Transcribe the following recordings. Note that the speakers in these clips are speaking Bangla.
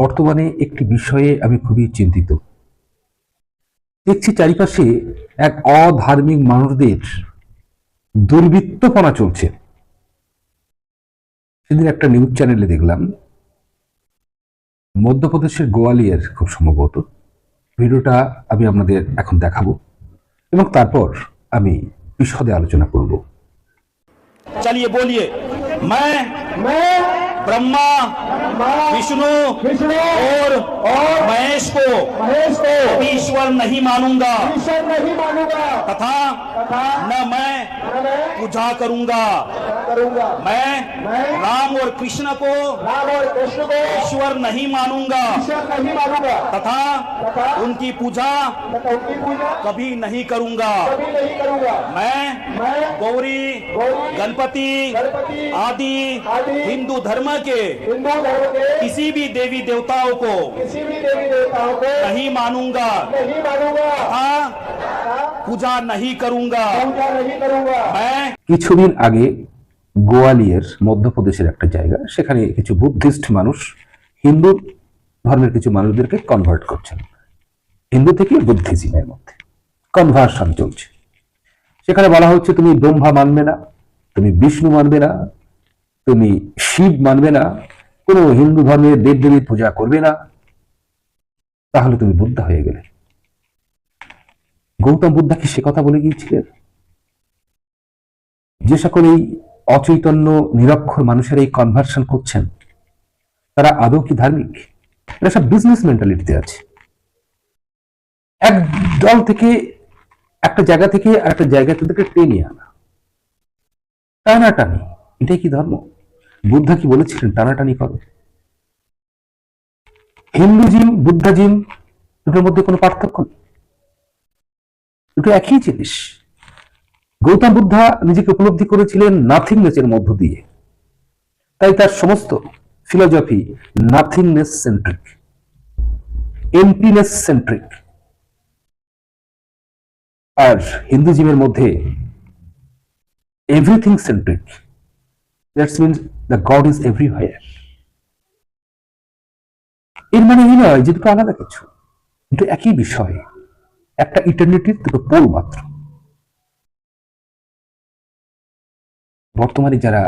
বর্তমানে একটি বিষয়ে আমি খুবই চিন্তিত। দেখছি চারিপাশে এক অধার্মিক মানুষদের দুর্বৃত্তপনা চলছে। সেদিন একটা নিউজ চ্যানেলে দেখলাম, মধ্যপ্রদেশের গোয়ালিয়ার খুব সম্ভবত। ভিডিওটা আমি আপনাদের এখন দেখাবো এবং তারপর আমি বিশদে আলোচনা করব। চালিয়ে বলিয়ে मैं मैं ब्रह्मा विष्णु और और महेश को महेश को ईश्वर नहीं मानूँगा। ईश्वर नहीं मानूँगा। तथा तथा न मैं पूजा करूँगा। करूँगा। मैं मैं राम और कृष्ण को राम और कृष्ण को ईश्वर नहीं मानूँगा। ईश्वर नहीं मानूँगा। तथा तथा उनकी पूजा उनकी पूजा कभी नहीं करूँगा। कभी नहीं करूँगा। मैं मैं गौरी गणपति आदि हिंदू धर्म के हिंदू धर्म के किसी भी देवी देवताओं को किसी भी देवी देवताओं को नहीं मानूंगा नहीं मानूंगा तथा तथा पूजा नहीं करूंगा पूजा नहीं करूंगा मैं কিছুদিন আগে গোয়ালিয়র মধ্যপ্রদেশের একটা জায়গা সেখানে কিছু বুদ্ধিস্ট মানুষ হিন্দু ধর্মের কিছু মানুষদেরকে কনভার্ট করছেন হিন্দু থেকে বুদ্ধিজমের মধ্যে কনভার্সন চলছে সেখানে বলা হচ্ছে তুমি ব্রহ্মা মানবে না তুমি বিষ্ণু মানবে না তুমি শিব মানবে না কোনো হিন্দু ধর্মের দেবদেবীর পূজা করবে না তাহলে তুমি বুদ্ধা হয়ে গেলে। গৌতম বুদ্ধা কি সে কথা বলে গিয়েছিলেন? যে সকল এই অচৈতন্য, নিরক্ষর মানুষের এই কনভার্সন করছেন, তারা আদৌ কি ধার্মিক? এরা সব বিজনেস মেন্টালিটিতে আছে। এক দল থেকে একটা জায়গা থেকে আর একটা জায়গা থেকে টেনে আনা। টানাটানি, এটাই কি ধর্ম? বুদ্ধা কি বলেছিলেন, টানাটানি করো। হিন্দুজিম, বুদ্ধাজিম, দুটোর মধ্যে কোনো পার্থক্য নেই। দুটো একই জিনিস। গৌতম বুদ্ধা নিজেকে উপলব্ধি করেছিলেন নাথিংনেসের মধ্য দিয়ে। তাই তার সমস্ত philosophy nothingness centric emptiness centric আর হিন্দুজিমের মধ্যে everything centric that's means the god is everywhere এর মানে এই নয় যে দুটো আলাদা কিছু, দুটো একই বিষয়, একটা ইটার্নিটির দুটো পোল মাত্র। বর্তমানে যারা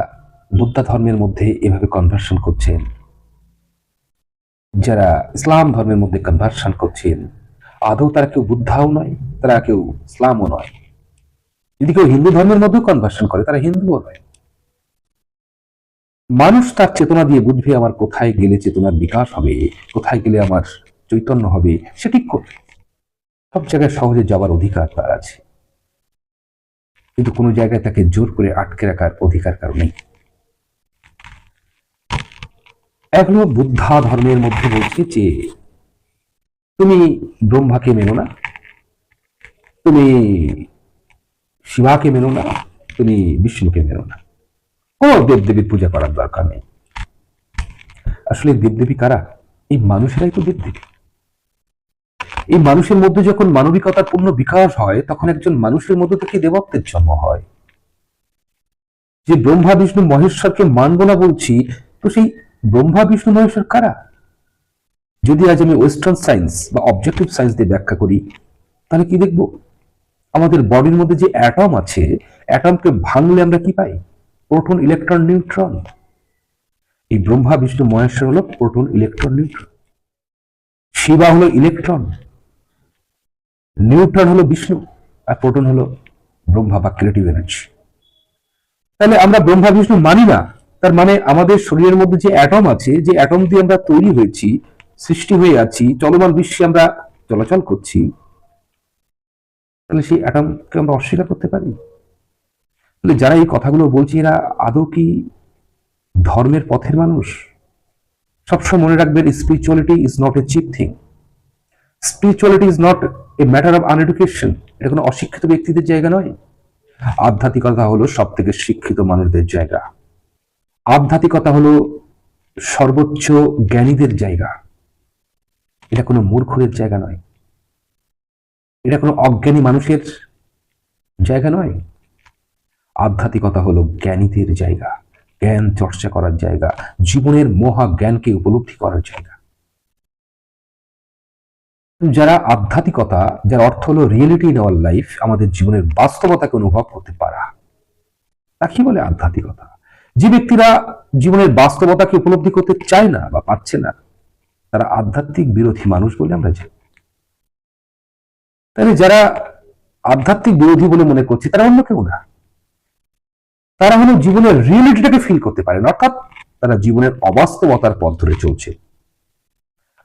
বুদ্ধা ধর্মের মধ্যে এভাবে কনভার্সন করছেন, যারা ইসলাম ধর্মের মধ্যে কনভার্সন করছেন, আদৌ তারা কেউ বুদ্ধাও নয়, তারা কেউ ইসলামও নয়। যদি কেউ হিন্দু ধর্মের মধ্যেও কনভার্সন করে, তারা হিন্দুও নয়। মানুষ তার চেতনা দিয়ে বুঝবে আমার কোথায় গেলে চেতনার বিকাশ হবে? কোথায় গেলে আমার চৈতন্য হবে? সে ঠিক করবে। সব জায়গায় সহজে যাবার অধিকার তার আছে। কিন্তু কোনো জায়গায় তাকে জোর করে আটকে রাখার অধিকার কারণে এখনও বুদ্ধা ধর্মের মধ্যে বলছে যে, তুমি ব্রহ্মাকে মেনো না। তুমি শিবাকে মেনো না। তুমি বিষ্ণুকে মেনো না। কোনো দেবদেবীর পূজা করার দরকার নেই? আসলে দেবদেবী কারা? এই মানুষেরাই তো দেবদেবী। এই মানুষের মধ্যে যখন মানবিকতার পূর্ণ বিকাশ হয়, তখন একজন মানুষের মধ্যে থেকে দেবত্বের জন্ম হয়। যে ব্রহ্মা, বিষ্ণু, মহেশ্বরকে মানব না বলছি, তো সেই ব্রহ্মা, বিষ্ণু, মহেশ্বর কারা? যদি আজ আমি ওয়েস্টার্ন সায়েন্স বা অবজেক্টিভ সায়েন্স দিয়ে ব্যাখ্যা করি, তাহলে কি দেখব? আমাদের বডির মধ্যে যে অ্যাটম আছে অ্যাটমকে ভাঙলে আমরা কি পাই? প্রোটন ইলেকট্রন নিউট্রন এই ব্রহ্মা বিষ্ণু মহেশ্বর হলো প্রোটন ইলেকট্রন নিউট্রন শিবা হলো ইলেকট্রন নিউট্রন হলো বিষ্ণু আর প্রোটন হলো ব্রহ্মা বা ক্রিয়েটিভ এনার্জি তাহলে আমরা ব্রহ্মা বিষ্ণু মানি না, তার মানে আমাদের শরীরের মধ্যে যে অ্যাটম আছে, যে অ্যাটম দিয়ে আমরা তৈরি হয়েছি, সৃষ্টি হয়ে আছি, চলমান বিশ্বে আমরা চলাচল করছি, তাহলে সেই অ্যাটমকে আমরা অস্বীকার করতে পারি? তাহলে যারা এই কথাগুলো বলছে, এরা আদৌ কি ধর্মের পথের মানুষ? সবসময় মনে রাখবেন spirituality is not a cheap thing spirituality is not a matter of uneducation এটা কোনো অশিক্ষিত ব্যক্তিদের জায়গা নয়। আধ্যাত্মিকতা হলো সব থেকে শিক্ষিত মানুষদের জায়গা। আধ্যাত্মিকতা হলো সর্বোচ্চ জ্ঞানীদের জায়গা। এটা কোনো মূর্খদের জায়গা নয়। এটা কোনো অজ্ঞানী মানুষের জায়গা নয়। আধ্যাত্মিকতা হলো জ্ঞানীদের জায়গা, জ্ঞান চর্চা করার জায়গা, জীবনের মহা জ্ঞানকে উপলব্ধি করার জায়গা। যারা আধ্যাত্মিকতা, যার অর্থ হলো রিয়েলিটি ইন আওয়ার লাইফ আমাদের জীবনের বাস্তবতাকে অনুভব করতে পারা তা কি বলে আধ্যাত্মিকতা। যে ব্যক্তিরা জীবনের বাস্তবতাকে উপলব্ধি করতে চায় না বা পাচ্ছে না, তারা আধ্যাত্মিক বিরোধী মানুষ বলে আমরা জানি। তাহলে যারা আধ্যাত্মিক বিরোধী বলে মনে করছে, তারা অন্য কেউ না। তারা হলো জীবনের রিয়েলিটিটাকে ফিল করতে পারে না অর্থাৎ তারা জীবনের অবাস্তবতার পথ ধরে চলছে।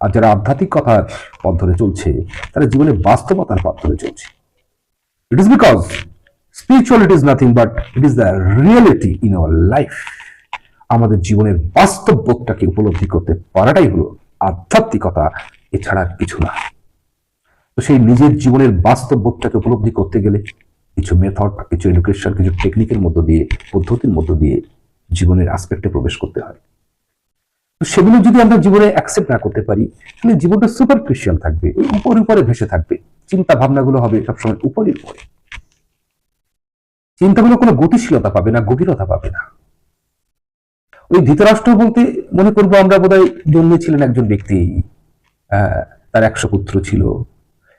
আর যারা আধ্যাত্মিক কথার পথ ধরে চলছে, তারা জীবনের বাস্তবতার পথ ধরে চলছে। It is because spirituality is nothing but it is the reality in our life আমাদের জীবনের বাস্তব বোধটাকে উপলব্ধি করতে পারাটাই হলো আধ্যাত্মিকতা, এছাড়া কিছু না। তো সেই নিজের জীবনের বাস্তব বোধটাকে উপলব্ধি করতে গেলে কিছু মেথড কিছু এডুকেশন কিছু টেকনিকের মধ্য দিয়ে, পদ্ধতির মধ্য দিয়ে জীবনের আসপেক্টে প্রবেশ করতে হয়। তো সেগুলো যদি আমরা জীবনে অ্যাকসেপ্ট না করতে পারি, তাহলে জীবনটা সুপারফিশিয়াল থাকবে উপরে উপরে ভেসে থাকবে। চিন্তা ভাবনাগুলো হবে সবসময় উপরে উপরে। চিন্তাগুলো কোনো গতিশীলতা পাবে না, গভীরতা পাবে না। ওই ধৃতরাষ্ট্র বলতে মনে করব আমরা বোধহয় জন্মেছিলেন একজন ব্যক্তি তার একশো পুত্র ছিল।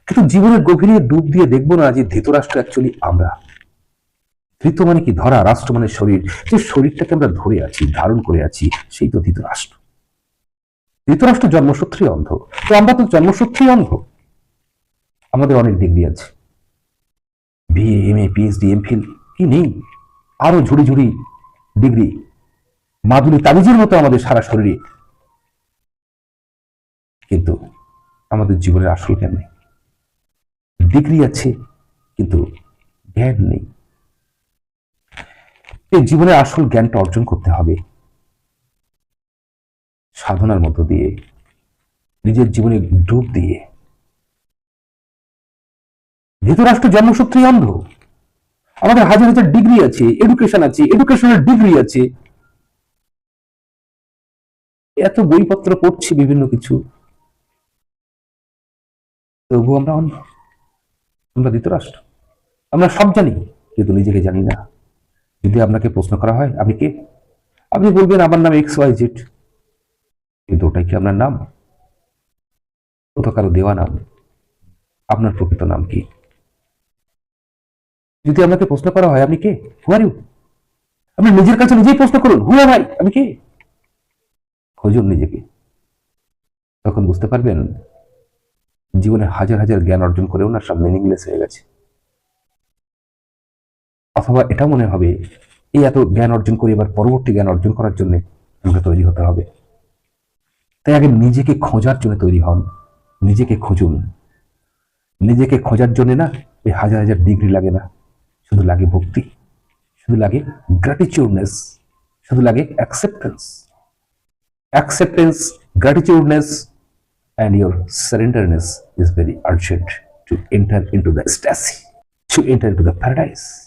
কিন্তু জীবনের গভীরে ডুব দিয়ে দেখব না যে ধৃতরাষ্ট্র অ্যাকচুয়ালি আমরা। ধৃত মানে কি? ধরা, রাষ্ট্র মানে শরীর। যে শরীরটাকে আমরা ধরে আছি, ধারণ করে আছি, সেই তো ধৃতরাষ্ট্র। ধৃতরাষ্ট্র জন্মসূত্রে অন্ধ। তো আমরা তো জন্মসূত্রেই অন্ধ। আমাদের অনেক ডিগ্রি আছে। BA M A PhD MPhil কি নেই? আরও ঝুড়ি ঝুড়ি ডিগ্রি মাদুলি তাবিজের মতো আমাদের সারা শরীরে। কিন্তু আমাদের জীবনের আসল জ্ঞান নেই। ডিগ্রি আছে, কিন্তু জ্ঞান নেই। এই জীবনের আসল জ্ঞানটা অর্জন করতে হবে। সাধনার মধ্য দিয়ে, নিজের জীবনে ডুব দিয়ে। ধৃতরাষ্ট্র জন্মসূত্রেই অন্ধ, আমাদের হাজার হাজার ডিগ্রি আছে এডুকেশন আছে এডুকেশনের ডিগ্রি আছে। এত বইপত্র পড়ছি, বিভিন্ন কিছু। তবু আমরা অন্ধ। আমরা ধৃতরাষ্ট্র। আমরা সব জানি, কিন্তু নিজেকে জানি না। যদি আপনাকে প্রশ্ন করা হয়, আপনি কে? আপনি বলবেন, আমার নাম এক্স ওয়াই জেড কিন্তু ওটাই কি আপনার নাম? ও তো কারও দেওয়া নাম? আপনার প্রকৃত নাম কি? যদি আপনাকে প্রশ্ন করা হয়, আপনি কে? হু আর ইউ আপনি নিজের কাছে নিজেই প্রশ্ন করুন হু ভাই আমি কে? খুঁজুন নিজেকে। তখন বুঝতে পারবেন জীবনে হাজার হাজার জ্ঞান অর্জন করেও না সব মিনিংলেস হয়ে গেছে। অথবা এটা মনে হবে, এই এত জ্ঞান অর্জন করে এবার পরবর্তী জ্ঞান অর্জন করার জন্য আমাকে তৈরি হতে হবে। তাই আগে নিজেকে খোঁজার জন্য তৈরি হন, নিজেকে খুঁজুন। নিজেকে খোঁজার জন্য না ওই হাজার হাজার ডিগ্রি লাগে না। শুধু লাগে ভক্তি, শুধু লাগে গ্র্যাটিচিউডনেস শুধু লাগে acceptance acceptance gratitudeness and your surrenderness is very urgent to enter into the ecstasy, to enter into the paradise.